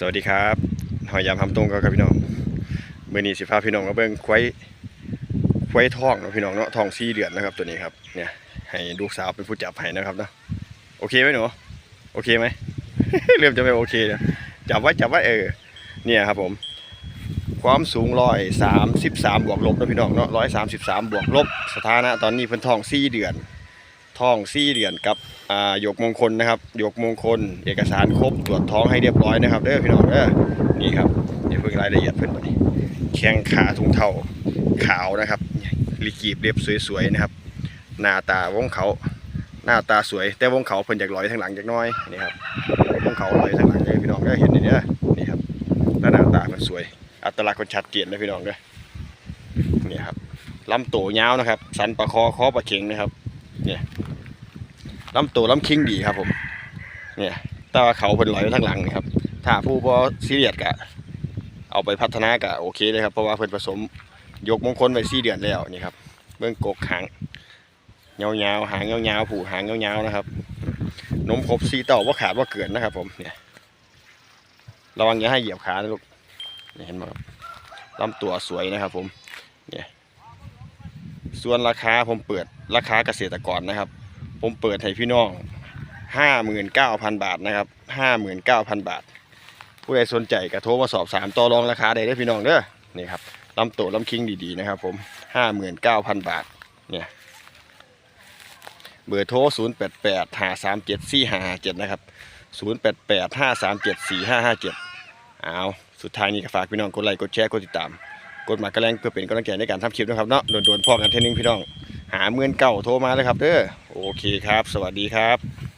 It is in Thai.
สวัสดีครับหอยยามทำตรงกับพี่น้องเมื่อนี้สิพาพี่น้องมาเบิ่งควายควายทองเนาะพี่น้องเนาะทองสี่เดือนนะครับ ตัวนี้ครับเนี่ยให้ลูกสาวเป็นผู้จับให้นะครับเนาะโอเคไหมหนูโอเคไหมเริ่มจะไม่โอเคแล้วจับไว้จับไว้เออเนี่ยครับผม ความสูงร้อยสามสิบสามบวกลบนะพี่น้องเนาะร้อยสามสิบสามบวกลบสถานะตอนนี้เพิ่นทองสี่เดือน ทองสี่เดือนกับอ่าหยกมงคลนะครับหยกมงคล เอกสารครบตรวจท้องให้เรียบร้อยนะครับเด้อพี่น้องเด้อนี่ครับเดี๋ยวเพิ่งรายละเอียดเพิ่นมาดิแข้งขาถุงเท้าขาวนะครับลิกีบเรียบสวยๆนะครับ หน้าตาวงเขาหน้าตาสวย แต่วงเขาเพิ่นจากลอยทางหลังจากน้อยนี่ครับวงเขาลอยทางหลังเลยพี่น้องเด้อเห็นนี่เด้อนี่ครับแล้วหน้าตามันสวย อัตลักษณ์คนชัดเจนนะพี่น้องเด้อนี่ครับลำโตวยาวนะครับ สันปลาคอคอปลาเข็งนะครับเนี่ย ลำโตลำคิงดีครับผมเนี่ยแต่ว่าเขาเป็นลอยไว้ทางหลังนี่ครับ ถ้าผู้พอซีเรียสกะ เอาไปพัฒนากะโอเคเลยครับ เพราะว่าเพิ่นผสมยกมงคลไว้สี่เดือนแล้วนี่ครับเบื้องกกหางเงาๆหางเงาๆผูหางเงาๆนะครับ นมครบสีเต่าว่าขาดว่าเกินนะครับ ผมเนี่ยระวังอย่าให้เหยียบขานะลูกเห็นไหมครับลำตัวสวยนะครับ ผมเนี่ยส่วนราคาผมเปิดราคาเกษตรกรนะครับ ผมเปิดให้พี่น้องห้าหมื่นเก้าพันบาทนะครับห้าหมื่นเก้าพันบาท ผู้ใดสนใจก็โทรมาสอบสามต่อรองราคาได้เด้พี่น้องเด้อนี่ครับลำโตลำคิงดีๆนะครับผมห้าหมื่นเก้าพันบาทเนี่ยเบอร์โทรศูนย์แปดแปดห้าสามเจ็ดสี่ห้าเจ็ดนะครับศูนย์แปดแปดห้าสามเจ็ดสี่ห้าห้าเจ็ดเอาสุดท้ายนี้ก็ฝากพี่น้องกดไลค์กดแชร์กดติดตามกดหมากกระแรงเพื่อเป็นกำลังใจในการทำคลิปนะครับเนาะโดนๆพ่อกันเทยนึงพี่น้อง หาเมื่อนเก่าโทรมาเลยครับเด้อ โอเคครับ สวัสดีครับ